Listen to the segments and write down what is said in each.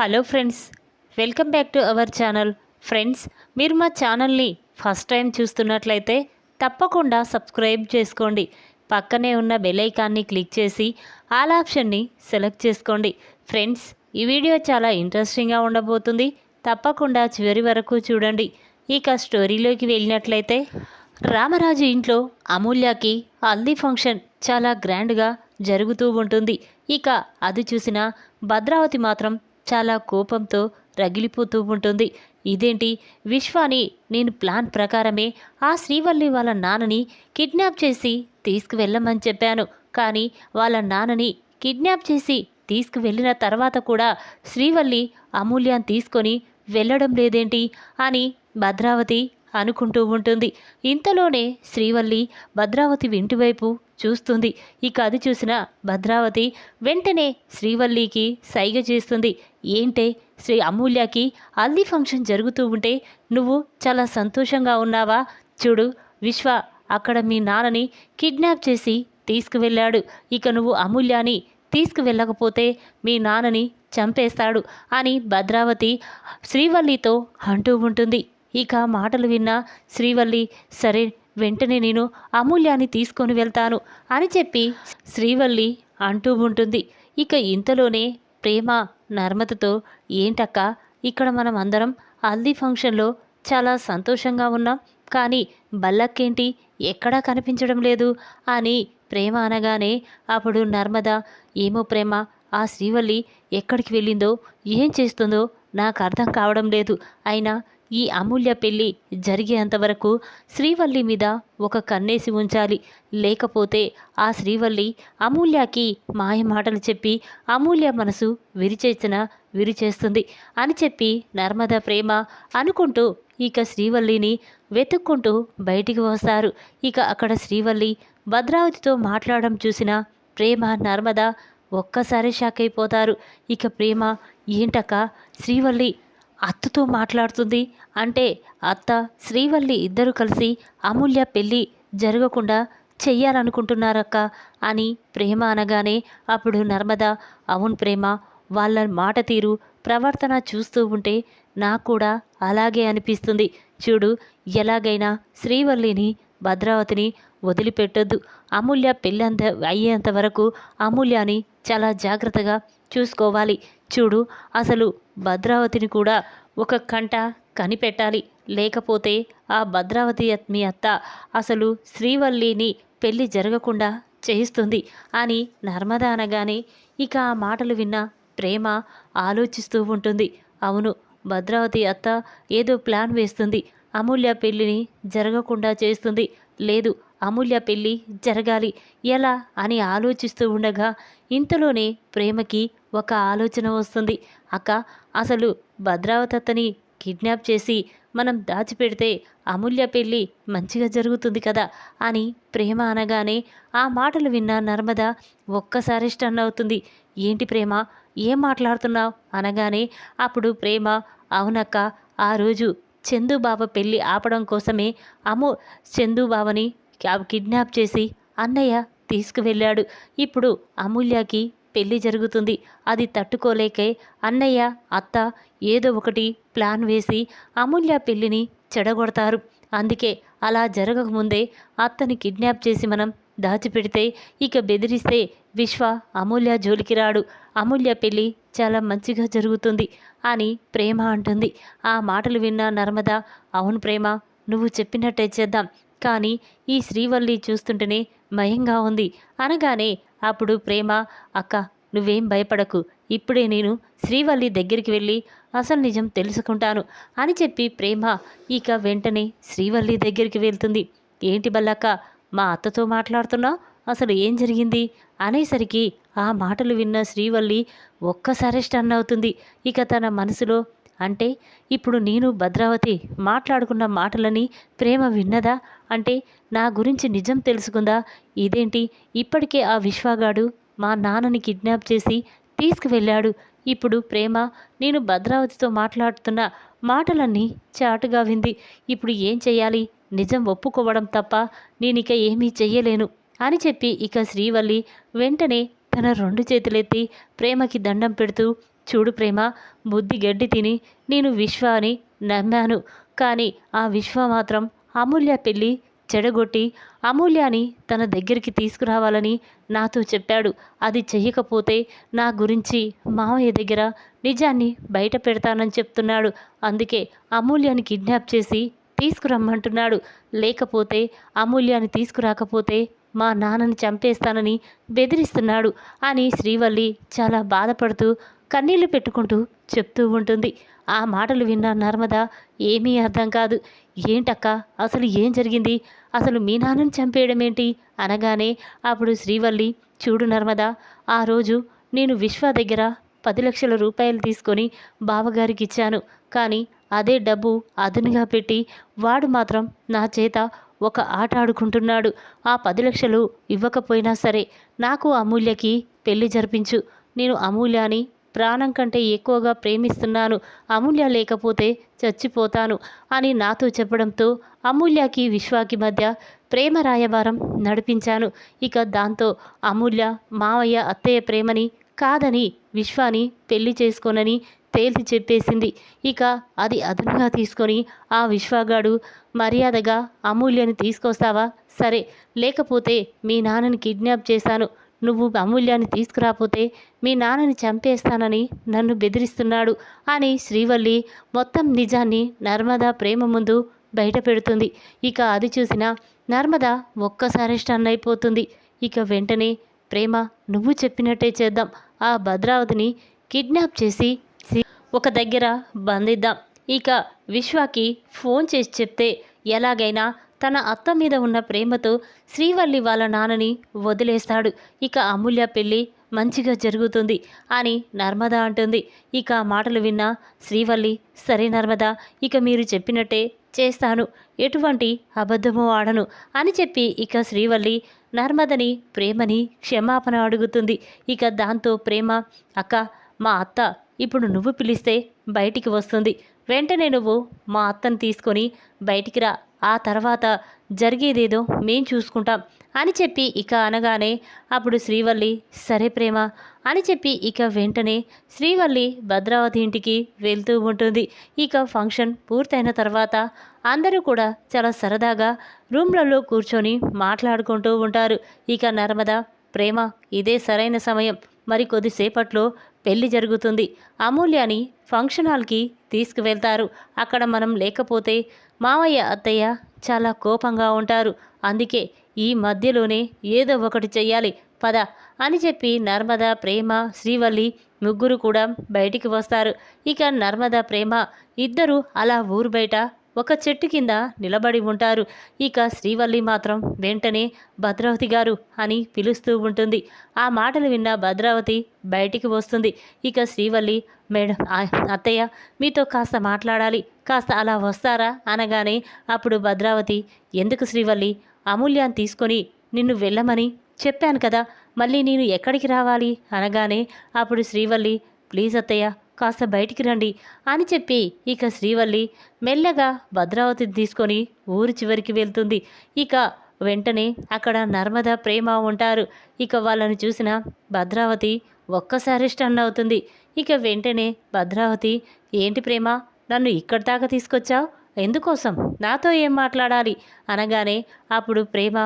Hello friends welcome back to our channel. Friends మీరు మా ఛానల్ని ఫస్ట్ టైం చూస్తున్నట్లయితే తప్పకుండా సబ్స్క్రైబ్ చేసుకోండి. పక్కనే ఉన్న బెలైకాన్ని క్లిక్ చేసి ఆల్ ఆప్షన్ని సెలెక్ట్ చేసుకోండి. ఫ్రెండ్స్ ఈ వీడియో చాలా ఇంట్రెస్టింగ్గా ఉండబోతుంది. తప్పకుండా చివరి వరకు చూడండి. ఇక స్టోరీలోకి వెళ్ళినట్లయితే రామరాజు ఇంట్లో అమూల్యకి హల్దీ ఫంక్షన్ చాలా గ్రాండ్గా జరుగుతూ ఉంటుంది. ఇక అది చూసిన భద్రావతి మాత్రం చాలా కోపంతో రగిలిపోతూ ఉంటుంది. ఇదేంటి? విశ్వాని నేను ప్లాన్ ప్రకారమే ఆ శ్రీవల్లి వాళ్ళ నాన్నని కిడ్నాప్ చేసి తీసుకువెళ్ళమని చెప్పాను. కానీ వాళ్ళ నాన్నని కిడ్నాప్ చేసి తీసుకువెళ్ళిన తర్వాత కూడా శ్రీవల్లి అమూల్యాన్ని తీసుకొని వెళ్ళడం లేదేంటి అని భద్రావతి అనుకుంటూ ఉంటుంది. ఇంతలోనే శ్రీవల్లి భద్రావతి ఇంటివైపు చూస్తుంది. ఇక అది చూసిన భద్రావతి వెంటనే శ్రీవల్లికి సైగ చేస్తుంది. ఏంటే? శ్రీ అమూల్యకి హల్దీ ఫంక్షన్ జరుగుతూ ఉంటే నువ్వు చాలా సంతోషంగా ఉన్నావా? చూడు విశ్వ అక్కడ మీ నాన్నని కిడ్నాప్ చేసి తీసుకువెళ్ళాడు. ఇక నువ్వు అమూల్యాని తీసుకువెళ్ళకపోతే మీ నాన్నని చంపేస్తాడు అని భద్రావతి శ్రీవల్లితో అంటూ ఉంటుంది. ఇక మాటలు విన్న శ్రీవల్లి సరే వెంటనే నేను అమూల్యాన్ని తీసుకొని వెళ్తాను అని చెప్పి శ్రీవల్లి అంటూ ఉంటుంది. ఇక ఇంతలోనే ప్రేమ నర్మతతో ఏంటక్క ఇక్కడ మనం అందరం హల్దీ ఫంక్షన్లో చాలా సంతోషంగా ఉన్నాం కానీ బల్లక్కేంటి? ఎక్కడా కనిపించడం లేదు అని ప్రేమ అనగానే అప్పుడు నర్మద ఏమో ప్రేమ ఆ శ్రీవల్లి ఎక్కడికి వెళ్ళిందో ఏం చేస్తుందో నాకు అర్థం కావడం లేదు. అయినా ఈ అమూల్య పెళ్ళి జరిగేంతవరకు శ్రీవల్లి మీద ఒక కన్నేసి ఉంచాలి. లేకపోతే ఆ శ్రీవల్లి అమూల్యకి మాయ మాటలు చెప్పి అమూల్య మనసు విరిచేసిన విరిచేస్తుంది అని చెప్పి నర్మద ప్రేమ అనుకుంటూ ఇక శ్రీవల్లిని వెతుక్కుంటూ బయటికి వస్తారు. ఇక అక్కడ శ్రీవల్లి భద్రావతితో మాట్లాడడం చూసిన ప్రేమ నర్మద ఒక్కసారి షాక్ అయిపోతారు. ఇక ప్రేమ ఏంటక్క? శ్రీవల్లి అత్తతో మాట్లాడుతుంది. అంటే అత్త శ్రీవల్లి ఇద్దరు కలిసి అమూల్య పెళ్ళి జరగకుండా చెయ్యాలనుకుంటున్నారక్క అని ప్రేమ అనగానే అప్పుడు నర్మద అవును ప్రేమ వాళ్ళ మాట తీరు ప్రవర్తన చూస్తూ ఉంటే నాకు కూడా అలాగే అనిపిస్తుంది. చూడు ఎలాగైనా శ్రీవల్లిని భద్రావతిని వదిలిపెట్టొద్దు. అమూల్య పెళ్ళంత అయ్యేంత వరకు అమూల్యని చాలా జాగ్రత్తగా చూసుకోవాలి. చూడు అసలు భద్రావతిని కూడా ఒక కంట కనిపెట్టాలి. లేకపోతే ఆ భద్రావతి మీ అత్త అసలు శ్రీవల్లిని పెళ్ళి జరగకుండా చేయిస్తుంది అని నర్మద అనగానే ఇక ఆ మాటలు విన్న ప్రేమ ఆలోచిస్తూ ఉంటుంది. అవును భద్రావతి అత్త ఏదో ప్లాన్ వేస్తుంది. అమూల్య పెళ్ళిని జరగకుండా చేస్తుంది. లేదు అమూల్య పెళ్ళి జరగాలి ఎలా అని ఆలోచిస్తూ ఉండగా ఇంతలోనే ప్రేమకి ఒక ఆలోచన వస్తుంది. అక్క అసలు భద్రావతి కిడ్నాప్ చేసి మనం దాచిపెడితే అమూల్య పెళ్ళి మంచిగా జరుగుతుంది కదా అని ప్రేమ అనగానే ఆ మాటలు విన్న నర్మద ఒక్కసారి స్టన్ అవుతుంది. ఏంటి ప్రేమ? ఏం మాట్లాడుతున్నావు? అనగానే అప్పుడు ప్రేమ అవునక్క ఆ రోజు చందుబాబ పెళ్ళి ఆపడం కోసమే అమో చందుబాబని కిడ్నాప్ చేసి అన్నయ్య తీసుకువెళ్ళాడు. ఇప్పుడు అమూల్యకి పెళ్ళి జరుగుతుంది. అది తట్టుకోలేకే అన్నయ్య అత్త ఏదో ఒకటి ప్లాన్ వేసి అమూల్య పెళ్ళిని చెడగొడతారు. అందుకే అలా జరగకముందే అత్తని కిడ్నాప్ చేసి మనం దాచిపెడితే ఇక బెదిరిస్తే విశ్వ అమూల్య జోలికి రాడు. అమూల్య పెళ్ళి చాలా మంచిగా జరుగుతుంది అని ప్రేమ అంటుంది. ఆ మాటలు విన్న నర్మద అవును ప్రేమ నువ్వు చెప్పినట్టే చేద్దాం. కానీ ఈ శ్రీవల్లి చూస్తుంటేనే భయంగా ఉంది. అనగానే అప్పుడు ప్రేమ అక్క నువ్వేం భయపడకు. ఇప్పుడే నేను శ్రీవల్లి దగ్గరికి వెళ్ళి అసలు నిజం తెలుసుకుంటాను అని చెప్పి ప్రేమ ఇక వెంటనే శ్రీవల్లి దగ్గరికి వెళ్తుంది. ఏంటి బల్లక్క మా అత్తతో మాట్లాడుతున్నావు అసలు ఏం జరిగింది? అనేసరికి ఆ మాటలు విన్న శ్రీవల్లి ఒక్కసారి స్టన్ అవుతుంది. ఇక తన మనసులో అంటే ఇప్పుడు నేను భద్రావతి మాట్లాడుకున్న మాటలని ప్రేమ విన్నదా? అంటే నా గురించి నిజం తెలుసుకుందా? ఇదేంటి? ఇప్పటికే ఆ విశ్వాగాడు మా నాన్నని కిడ్నాప్ చేసి తీసుకువెళ్ళాడు. ఇప్పుడు ప్రేమ నేను భద్రావతితో మాట్లాడుతున్న మాటలన్నీ చాటుగా వింది. ఇప్పుడు ఏం చెయ్యాలి? నిజం ఒప్పుకోవడం తప్ప నేనిక ఏమీ చెయ్యలేను అని చెప్పి ఇక శ్రీవల్లి వెంటనే తన రెండు చేతులెత్తి ప్రేమకి దండం పెడుతూ చూడు ప్రేమ బుద్ధి గడ్డి తిని నేను విశ్వ అని నమ్మాను. కానీ ఆ విశ్వ మాత్రం అమూల్య పెళ్ళి చెడగొట్టి అమూల్యాని తన దగ్గరికి తీసుకురావాలని నాతో చెప్పాడు. అది చెయ్యకపోతే నా గురించి మామయ్య దగ్గర నిజాన్ని బయట పెడతానని చెప్తున్నాడు. అందుకే అమూల్యాన్ని కిడ్నాప్ చేసి తీసుకురమ్మంటున్నాడు. లేకపోతే అమూల్యాన్ని తీసుకురాకపోతే మా నాన్నని చంపేస్తానని బెదిరిస్తున్నాడు అని శ్రీవల్లి చాలా బాధపడుతూ కన్నీళ్ళు పెట్టుకుంటూ చెప్తూ ఉంటుంది. ఆ మాటలు విన్న నర్మద ఏమీ అర్థం కాదు. ఏంటక్క అసలు ఏం జరిగింది? అసలు మీ నాన్నని చంపేయడం ఏంటి అనగానే అప్పుడు శ్రీవల్లి చూడు నర్మద ఆ రోజు నేను విశ్వ దగ్గర పది లక్షల రూపాయలు తీసుకొని బావగారికి ఇచ్చాను కానీ అదే డబ్బు అదునుగా పెట్టి వాడు మాత్రం నా చేత ఒక ఆట ఆడుకుంటున్నాడు. ఆ పది లక్షలు ఇవ్వకపోయినా సరే నాకు అమూల్యకి పెళ్ళి జరిపించు. నేను అమూల్యాని ప్రాణం కంటే ఎక్కువగా ప్రేమిస్తున్నాను అమూల్య లేకపోతే చచ్చిపోతాను అని నాతో చెప్పడంతో అమూల్యకి విశ్వాకి మధ్య ప్రేమ రాయబారం నడిపించాను. ఇక దాంతో అమూల్య మావయ్య అత్తయ్య ప్రేమని కాదని విశ్వాని పెళ్ళి చేసుకోనని తేల్చి చెప్పేసింది. ఇక అది అదనుగా తీసుకొని ఆ విశ్వాగాడు మర్యాదగా అమూల్యని తీసుకొస్తావా? సరే లేకపోతే మీ నాన్నని కిడ్నాప్ చేశాను. నువ్వు అమూల్యాన్ని తీసుకురాపోతే మీ నాన్నని చంపేస్తానని నన్ను బెదిరిస్తున్నాడు అని శ్రీవల్లి మొత్తం నిజాన్ని నర్మదా ప్రేమ ముందు బయట పెడుతుంది. ఇక అది చూసిన నర్మద ఒక్కసారి స్టన్ అయిపోతుంది. ఇక వెంటనే ప్రేమ నువ్వు చెప్పినట్టే చేద్దాం ఆ భద్రావతిని కిడ్నాప్ చేసి ఒక దగ్గర బంధిద్దాం. ఇక విశ్వాకి ఫోన్ చేసి చెప్తే ఎలాగైనా తన అత్త మీద ఉన్న ప్రేమతో శ్రీవల్లి వాళ్ళ నాన్నని వదిలేస్తాడు. ఇక అమూల్య పెళ్ళి మంచిగా జరుగుతుంది అని నర్మద అంటుంది. ఇక ఆ మాటలు విన్న శ్రీవల్లి సరే నర్మద ఇక మీరు చెప్పినట్టే చేస్తాను. ఎటువంటి అబద్ధమో ఆడను అని చెప్పి ఇక శ్రీవల్లి నర్మదని ప్రేమని క్షమాపణ అడుగుతుంది. ఇక దాంతో ప్రేమ అక్క మా అత్త ఇప్పుడు నువ్వు పిలిస్తే బయటికి వస్తుంది. వెంటనే నువ్వు మా అత్తని తీసుకొని బయటికి రా. ఆ తర్వాత జరిగేదేదో మేం చూసుకుంటాం అని చెప్పి ఇక అనగానే అప్పుడు శ్రీవల్లి సరే ప్రేమ అని చెప్పి ఇక వెంటనే శ్రీవల్లి భద్రావతి ఇంటికి వెళ్తూ ఉంటుంది. ఇక ఫంక్షన్ పూర్తయిన తర్వాత అందరూ కూడా చాలా సరదాగా రూమ్లలో కూర్చొని మాట్లాడుకుంటూ ఉంటారు. ఇక నర్మద ప్రేమ ఇదే సరైన సమయం. మరి కొద్దిసేపట్లో పెళ్ళి జరుగుతుంది. అమూల్యని ఫంక్షన్ హాల్కి తీసుకువెళ్తారు. అక్కడ మనం లేకపోతే మావయ్య అత్తయ్య చాలా కోపంగా ఉంటారు. అందుకే ఈ మధ్యలోనే ఏదో ఒకటి చెయ్యాలి. పద అని చెప్పి నర్మద ప్రేమ శ్రీవల్లి ముగ్గురు కూడా బయటికి వస్తారు. ఇక నర్మద ప్రేమ ఇద్దరు అలా ఊరు బయట ఒక చెట్టు కింద నిలబడి ఉంటారు. ఇక శ్రీవల్లి మాత్రం వెంటనే భద్రావతి గారు అని పిలుస్తూ ఉంటుంది. ఆ మాటలు విన్న భద్రావతి బయటికి వస్తుంది. ఇక శ్రీవల్లి మేడం అత్తయ్య మీతో కాస్త మాట్లాడాలి. కాస్త అలా వస్తారా? అనగానే అప్పుడు భద్రావతి ఎందుకు శ్రీవల్లి? అమూల్యాన్ని తీసుకొని నిన్ను వెళ్ళమని చెప్పాను కదా. మళ్ళీ నేను ఎక్కడికి రావాలి? అనగానే అప్పుడు శ్రీవల్లి ప్లీజ్ అత్తయ్య కాస్త బయటికి రండి అని చెప్పి ఇక శ్రీవల్లి మెల్లగా భద్రావతిని తీసుకొని ఊరి చివరికి వెళ్తుంది. ఇక వెంటనే అక్కడ నర్మద ప్రేమ ఉంటారు. ఇక వాళ్ళని చూసిన భద్రావతి ఒక్కసారి స్టన్ అవుతుంది. ఇక వెంటనే భద్రావతి ఏంటి ప్రేమ? నన్ను ఇక్కడ దాకా తీసుకొచ్చావు? ఎందుకోసం? నాతో ఏం మాట్లాడాలి? అనగానే అప్పుడు ప్రేమ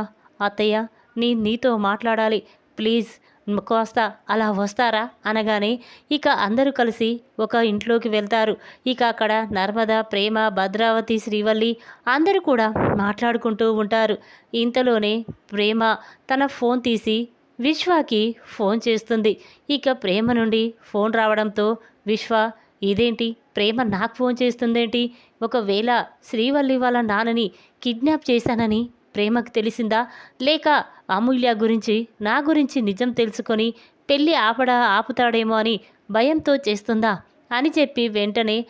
అత్తయ్య నీ నీతో మాట్లాడాలి. ప్లీజ్ కోస్తా అలా వస్తారా? అనగానే ఇక అందరూ కలిసి ఒక ఇంట్లోకి వెళ్తారు. ఇక అక్కడ నర్మద ప్రేమ భద్రావతి శ్రీవల్లి అందరూ కూడా మాట్లాడుకుంటూ ఉంటారు. ఇంతలోనే ప్రేమ తన ఫోన్ తీసి విశ్వాకి ఫోన్ చేస్తుంది. ఇక ప్రేమ నుండి ఫోన్ రావడంతో విశ్వ ఇదేంటి? ప్రేమ నాకు ఫోన్ చేస్తుందేంటి? ఒకవేళ శ్రీవల్లి వాళ్ళ నాన్నని కిడ్నాప్ చేశానని ప్రేమకు తెలిసిందా? లేక అమూల్య గురించి నా గురించి నిజం తెలుసుకొని పెళ్ళి ఆపడా ఆపుతాడేమో అని భయంతో చేస్తుందా? అని చెప్పి వెంటనే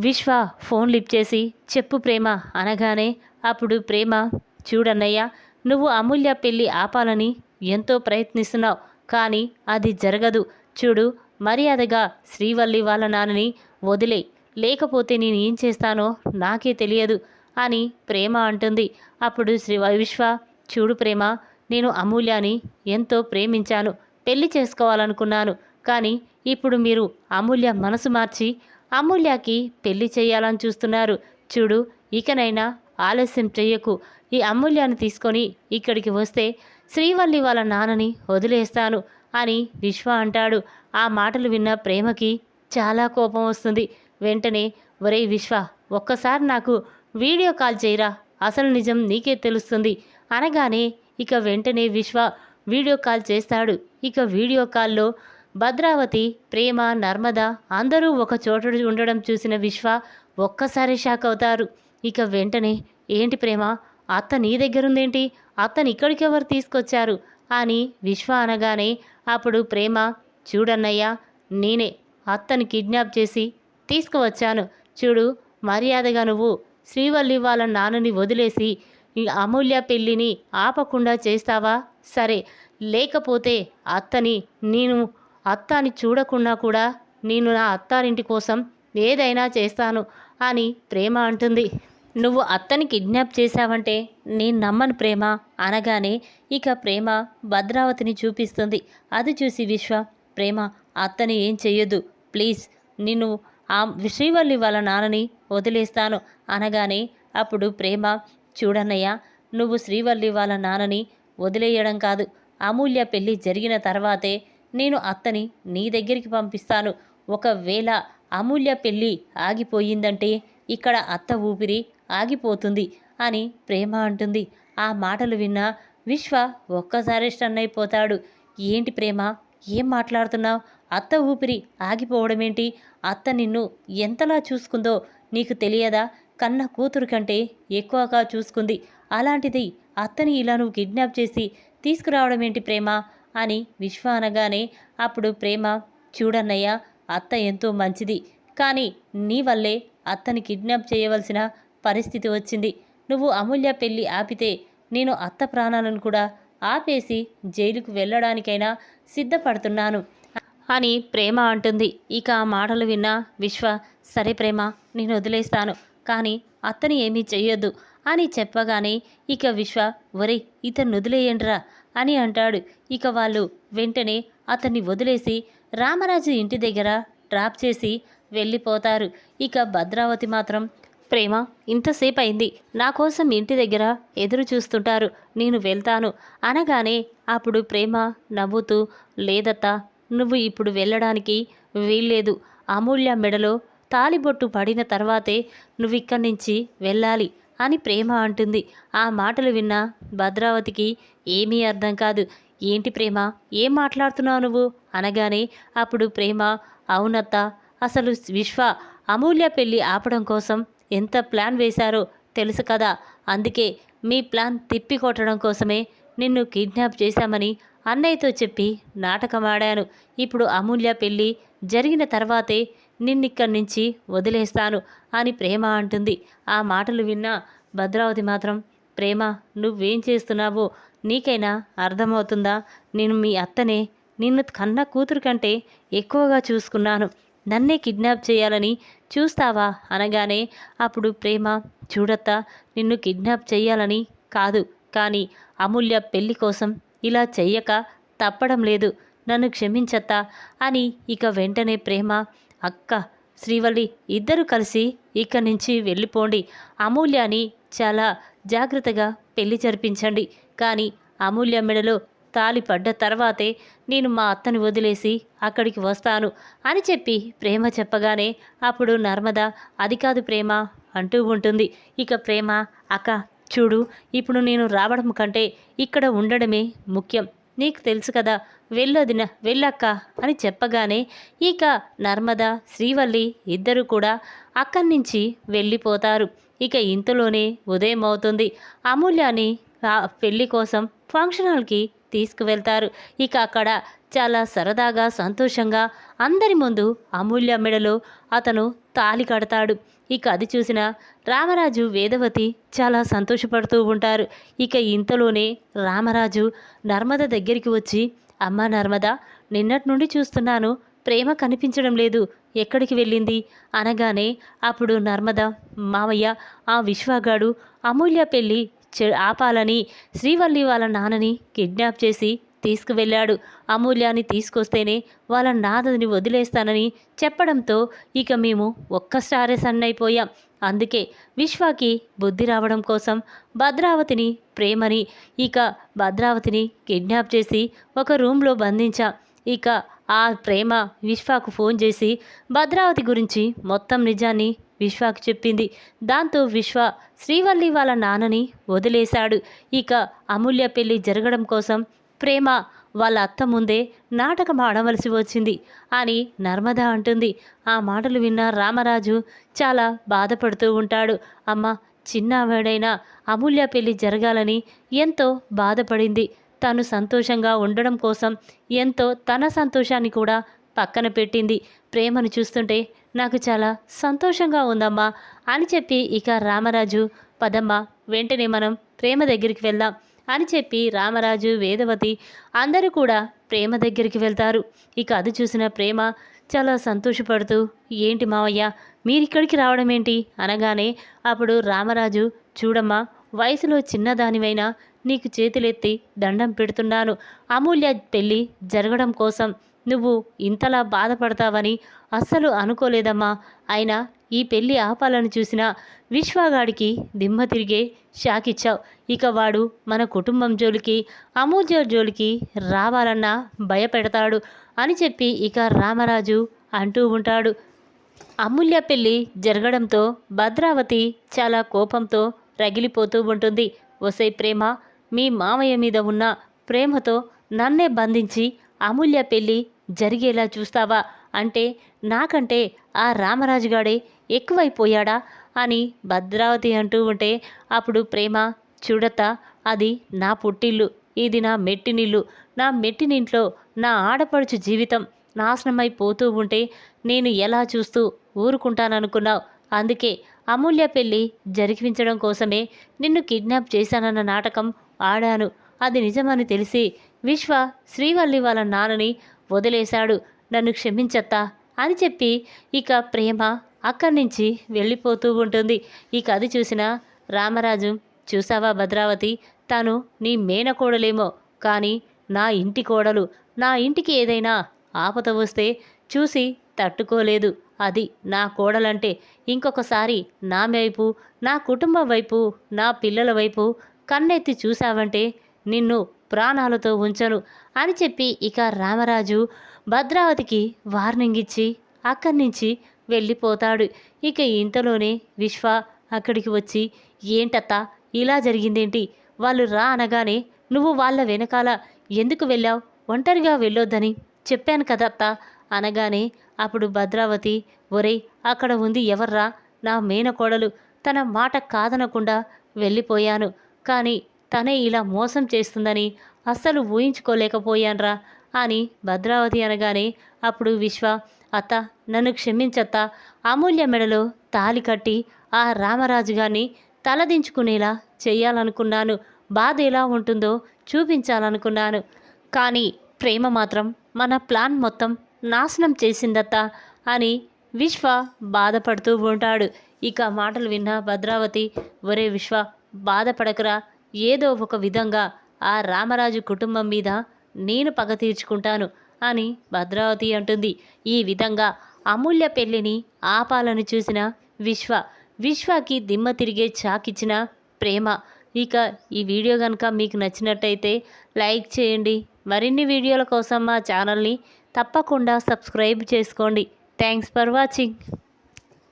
విశ్వ ఫోన్ లిఫ్ట్ చేసి చెప్పు ప్రేమ అనగానే అప్పుడు ప్రేమ చూడన్నయ్య నువ్వు అమూల్య పెళ్ళి ఆపాలని ఎంతో ప్రయత్నిస్తున్నావు కానీ అది జరగదు. చూడు మర్యాదగా శ్రీవల్లి వాళ్ళ నాన్నని వదిలే లేకపోతే నేను ఏం చేస్తానో నాకే తెలియదు. అని ప్రేమ అంటుంది. అప్పుడు శ్రీ విశ్వ చూడు ప్రేమ నేను అమూల్యాని ఎంతో ప్రేమించాను. పెళ్ళి చేసుకోవాలనుకున్నాను. కానీ ఇప్పుడు మీరు అమూల్య మనసు మార్చి అమూల్యకి పెళ్ళి చేయాలని చూస్తున్నారు. చూడు ఇకనైనా ఆలస్యం చెయ్యకు. ఈ అమూల్యాన్ని తీసుకొని ఇక్కడికి వస్తే శ్రీవల్లి వాళ్ళ నాన్నని వదిలేస్తాను అని విశ్వ అంటాడు. ఆ మాటలు విన్న ప్రేమకి చాలా కోపం వస్తుంది. వెంటనే ఒరే విశ్వ ఒక్కసారి నాకు వీడియో కాల్ చేయరా? అసలు నిజం నీకే తెలుస్తుంది. అనగానే ఇక వెంటనే విశ్వ వీడియో కాల్ చేస్తాడు. ఇక వీడియో కాల్లో భద్రావతి ప్రేమ నర్మద అందరూ ఒక చోట ఉండడం చూసిన విశ్వ ఒక్కసారి షాక్ అవుతారు. ఇక వెంటనే ఏంటి ప్రేమ? అత్త నీ దగ్గరుందేంటి? అత్తని ఇక్కడికి ఎవరు తీసుకొచ్చారు? అని విశ్వ అనగానే అప్పుడు ప్రేమ చూడన్నయ్యా నేనే. అత్తని కిడ్నాప్ చేసి తీసుకువచ్చాను. చూడు మర్యాదగా నువ్వు శ్రీవల్లి వాళ్ళ నాన్నని వదిలేసి అమూల్య పెళ్ళిని ఆపకుండా చేస్తావా? సరే లేకపోతే అత్తని నేను అత్తాని చూడకుండా కూడా నేను నా అత్తారింటి కోసం ఏదైనా చేస్తాను అని ప్రేమ అంటుంది. నువ్వు అత్తని కిడ్నాప్ చేశావంటే నేను నమ్మను ప్రేమ అనగానే ఇక ప్రేమ భద్రావతిని చూపిస్తుంది. అది చూసి విశ్వ ప్రేమ అత్తని ఏం చేయొద్దు ప్లీజ్ నిన్ను ఆ శ్రీవల్లి వాళ్ళ నాన్నని వదిలేస్తాను అనగానే అప్పుడు ప్రేమ చూడన్నయ్య నువ్వు శ్రీవల్లి వాళ్ళ నాన్నని వదిలేయడం కాదు. అమూల్య పెళ్ళి జరిగిన తర్వాతే నేను అత్తని నీ దగ్గరికి పంపిస్తాను. ఒకవేళ అమూల్య పెళ్ళి ఆగిపోయిందంటే ఇక్కడ అత్త ఊపిరి ఆగిపోతుంది అని ప్రేమ అంటుంది. ఆ మాటలు విన్న విశ్వ ఒక్కసారి స్టన్ అయిపోతాడు. ఏంటి ప్రేమ? ఏం మాట్లాడుతున్నావు? అత్త ఊపిరి ఆగిపోవడమేంటి? అత్త నిన్ను ఎంతలా చూసుకుందో నీకు తెలియదా? కన్న కూతురు కంటే ఎక్కువగా చూసుకుంది. అలాంటిది అత్తని ఇలా నువ్వు కిడ్నాప్ చేసి తీసుకురావడం ఏంటి ప్రేమ? అని విశ్వ అనగానే అప్పుడు ప్రేమ చూడన్నయ్య అత్త ఎంతో మంచిది. కానీ నీ వల్లే అత్తని కిడ్నాప్ చేయవలసిన పరిస్థితి వచ్చింది. నువ్వు అమూల్య పెళ్ళి ఆపితే నేను అత్త ప్రాణాలను కూడా ఆపేసి జైలుకు వెళ్ళడానికైనా సిద్ధపడుతున్నాను అని ప్రేమ అంటుంది. ఇక ఆ మాటలు విన్న విశ్వ సరే ప్రేమ నేను వదిలేస్తాను కానీ అత్తని ఏమీ చెయ్యొద్దు అని చెప్పగానే ఇక విశ్వ ఒరే ఇతను వదిలేయండిరా అని అంటాడు. ఇక వాళ్ళు వెంటనే అతన్ని వదిలేసి రామరాజు ఇంటి దగ్గర డ్రాప్ చేసి వెళ్ళిపోతారు. ఇక భద్రావతి మాత్రం ప్రేమ ఇంతసేపు అయింది నా కోసం ఇంటి దగ్గర ఎదురు చూస్తుంటారు నేను వెళ్తాను అనగానే అప్పుడు ప్రేమ నవ్వుతూ లేదత్తా నువ్వు ఇప్పుడు వెళ్ళడానికి వీల్లేదు అమూల్య మెడలో తాలిబొట్టు పడిన తర్వాతే నువ్వు ఇక్కడి నుంచి వెళ్ళాలి అని ప్రేమ అంటుంది. ఆ మాటలు విన్న భద్రావతికి ఏమీ అర్థం కాదు. ఏంటి ప్రేమ? ఏం మాట్లాడుతున్నావు నువ్వు? అనగానే అప్పుడు ప్రేమ అవునత్త అసలు విశ్వ అమూల్య పెళ్ళి ఆపడం కోసం ఎంత ప్లాన్ వేశారో తెలుసు కదా. అందుకే మీ ప్లాన్ తిప్పికొట్టడం కోసమే నిన్ను కిడ్నాప్ చేశామని అన్నయ్యతో చెప్పి నాటకమాడాను. ఇప్పుడు అమూల్య పెళ్ళి జరిగిన తర్వాతే నిన్నిక్కడి నుంచి వదిలేస్తాను అని ప్రేమ అంటుంది. ఆ మాటలు విన్న భద్రావతి మాత్రం ప్రేమ నువ్వేం చేస్తున్నావో నీకైనా అర్థమవుతుందా? నేను మీ అత్తనే. నిన్ను కన్న కూతురు కంటే ఎక్కువగా చూసుకున్నాను. నన్నే కిడ్నాప్ చేయాలని చూస్తావా? అనగానే అప్పుడు ప్రేమ చూడత్తా నిన్ను కిడ్నాప్ చేయాలని కాదు. కానీ అమూల్య పెళ్ళి కోసం ఇలా చెయ్యక తప్పడం లేదు. నన్ను క్షమించత్తా అని ఇక వెంటనే ప్రేమ అక్క శ్రీవల్లి ఇద్దరు కలిసి ఇక్కడి నుంచి వెళ్ళిపోండి. అమూల్యాని చాలా జాగ్రత్తగా పెళ్ళి జరిపించండి. కానీ అమూల్య మెడలో తాలి పడ్డ తర్వాతే నేను మా అత్తని వదిలేసి అక్కడికి వస్తాను అని చెప్పి ప్రేమ చెప్పగానే అప్పుడు నర్మద అది కాదు ప్రేమ అంటూ ఉంటుంది. ఇక ప్రేమ అక్క చూడు ఇప్పుడు నేను రావడం కంటే ఇక్కడ ఉండడమే ముఖ్యం. నీకు తెలుసు కదా వెళ్ళొదిన వెళ్ళక్క అని చెప్పగానే ఇక నర్మద శ్రీవల్లి ఇద్దరు కూడా అక్కడి నుంచి వెళ్ళిపోతారు. ఇక ఇంతలోనే ఉదయం అవుతుంది. అమూల్యాని పెళ్ళి కోసం ఫంక్షన్ హాల్కి తీసుకువెళ్తారు. ఇక అక్కడ చాలా సరదాగా సంతోషంగా అందరి ముందు అమూల్య మెడలో అతను తాలి కడతాడు. ఇక అది చూసిన రామరాజు వేదవతి చాలా సంతోషపడుతూ ఉంటారు. ఇక ఇంతలోనే రామరాజు నర్మద దగ్గరికి వచ్చి అమ్మ నర్మద నిన్నటి నుండి చూస్తున్నాను. ప్రేమ కనిపించడం లేదు. ఎక్కడికి వెళ్ళింది? అనగానే అప్పుడు నర్మద మావయ్య ఆ విశ్వగాడు అమూల్య పెళ్ళి చె ఆపాలని శ్రీవల్లి వాళ్ళ నాన్నని కిడ్నాప్ చేసి తీసుకువెళ్ళాడు. అమూల్యాన్ని తీసుకొస్తేనే వాళ్ళ నాదని వదిలేస్తానని చెప్పడంతో ఇక మేము ఒక్క స్టారే సన్ అయిపోయాం అందుకే విశ్వాకి బుద్ధి రావడం కోసం భద్రావతిని ప్రేమని ఇక భద్రావతిని కిడ్నాప్ చేసి ఒక రూమ్లో బంధించాం. ఇక ఆ ప్రేమ విశ్వాకు ఫోన్ చేసి భద్రావతి గురించి మొత్తం నిజాన్ని విశ్వాకు చెప్పింది. దాంతో విశ్వ శ్రీవల్లి వాళ్ళ నాన్నని వదిలేశాడు. ఇక అమూల్య పెళ్ళి జరగడం కోసం ప్రేమ వాళ్ళ అత్త ముందే నాటకం ఆడవలసి వచ్చింది అని నర్మద అంటుంది. ఆ మాటలు విన్న రామరాజు చాలా బాధపడుతూ ఉంటాడు. అమ్మ చిన్నవాడైనా అమూల్య పెళ్ళి జరగాలని ఎంతో బాధపడింది. తను సంతోషంగా ఉండడం కోసం ఎంతో తన సంతోషాన్ని కూడా పక్కన పెట్టింది. ప్రేమను చూస్తుంటే నాకు చాలా సంతోషంగా ఉందమ్మా అని చెప్పి ఇక రామరాజు పదమ్మ వెంటనే మనం ప్రేమ దగ్గరికి వెళ్దాం. అని చెప్పి రామరాజు వేదవతి అందరూ కూడా ప్రేమ దగ్గరికి వెళ్తారు. ఇక అది చూసిన ప్రేమ చాలా సంతోషపడుతూ ఏంటి మావయ్య మీరిక్కడికి రావడం ఏంటి అనగానే అప్పుడు రామరాజు చూడమ్మా వయసులో చిన్నదానివైనా నీకు చేతులెత్తి దండం పెడుతున్నాను. అమూల్య పెళ్ళి జరగడం కోసం నువ్వు ఇంతలా బాధపడతావని అస్సలు అనుకోలేదమ్మా. అయినా ఈ పెళ్ళి ఆపాలని చూసిన విశ్వాగాడికి దిమ్మ తిరిగే షాక్ ఇచ్చావు ఇక వాడు మన కుటుంబం జోలికి అమూల్య జోలికి రావాలన్నా భయపెడతాడు అని చెప్పి ఇక రామరాజు అంటూ ఉంటాడు. అమూల్య పెళ్ళి జరగడంతో భద్రావతి చాలా కోపంతో రగిలిపోతూ ఉంటుంది. ఒసై ప్రేమ మీ మామయ్య మీద ఉన్న ప్రేమతో నన్నే బంధించి అమూల్య పెళ్ళి జరిగేలా చూస్తావా? అంటే నాకంటే ఆ రామరాజుగాడే ఎక్కువైపోయాడా? అని భద్రావతి అంటూ ఉంటే అప్పుడు ప్రేమ చూడత అది నా పుట్టిల్లు ఇది నా మెట్టినిల్లు నా మెట్టినింట్లో నా ఆడపడుచు జీవితం నాశనమైపోతూ ఉంటే నేను ఎలా చూస్తూ ఊరుకుంటాననుకున్నావు? అందుకే అమూల్య పెళ్ళి జరిపించడం కోసమే నిన్ను కిడ్నాప్ చేశానన్న నాటకం ఆడాను. అది నిజమని తెలిసి విశ్వ శ్రీవల్లి వాళ్ళ నాన్నని వదిలేశాడు. నన్ను క్షమించత్తా అని చెప్పి ఇక ప్రేమ అక్కడి నుంచి వెళ్ళిపోతూ ఉంటుంది. ఇక అది చూసిన రామరాజు చూసావా భద్రావతి? తను నీ మేనకోడలేమో కానీ నా ఇంటి కోడలు. నా ఇంటికి ఏదైనా ఆపద వస్తే చూసి తట్టుకోలేదు. అది నా కోడలంటే ఇంకొకసారి నా వైపు నా కుటుంబం వైపు నా పిల్లల వైపు కన్నెత్తి చూశావంటే నిన్ను ప్రాణాలతో ఉంచను అని చెప్పి ఇక రామరాజు భద్రావతికి వార్నింగ్ ఇచ్చి అక్కడి నుంచి వెళ్ళిపోతాడు. ఇక ఇంతలోనే విశ్వ అక్కడికి వచ్చి ఏంటత్తా? ఇలా జరిగిందేంటి? వాళ్ళు రా అనగానే నువ్వు వాళ్ళ వెనకాల ఎందుకు వెళ్ళావు? ఒంటరిగా వెళ్ళొద్దని చెప్పాను కదత్తా? అనగానే అప్పుడు భద్రావతి ఒరేయ్ అక్కడ ఉంది ఎవర్రా? నా మేనకోడలు. తన మాట కాదనకుండా వెళ్ళిపోయాను. కానీ తనే ఇలా మోసం చేస్తుందని అస్సలు ఊహించుకోలేకపోయాన్రా అని భద్రావతి అనగానే అప్పుడు విశ్వ అత్త నన్ను క్షమించత్తా. అమూల్య మెడలో తాలి కట్టి ఆ రామరాజు గారిని తలదించుకునేలా చేయాలనుకున్నాను. బాధ ఎలా ఉంటుందో చూపించాలనుకున్నాను. కానీ ప్రేమ మాత్రం మన ప్లాన్ మొత్తం నాశనం చేసిందత్తా అని విశ్వ బాధపడుతూ ఉంటాడు. ఇక మాటలు విన్న భద్రావతి ఒరే విశ్వ బాధపడకరా. ఏదో ఒక విధంగా ఆ రామరాజు కుటుంబం మీద నేను పగ తీర్చుకుంటాను అని భద్రావతి అంటుంది. ఈ విధంగా అమూల్య పెళ్ళిని ఆపాలని చూసిన విశ్వ విశ్వకి దిమ్మ తిరిగే చాకిచ్చిన ప్రేమ. ఇక ఈ వీడియో కనుక మీకు నచ్చినట్టయితే లైక్ చేయండి. మరిన్ని వీడియోల కోసం మా ఛానల్ని తప్పకుండా సబ్స్క్రైబ్ చేసుకోండి. Thanks for watching.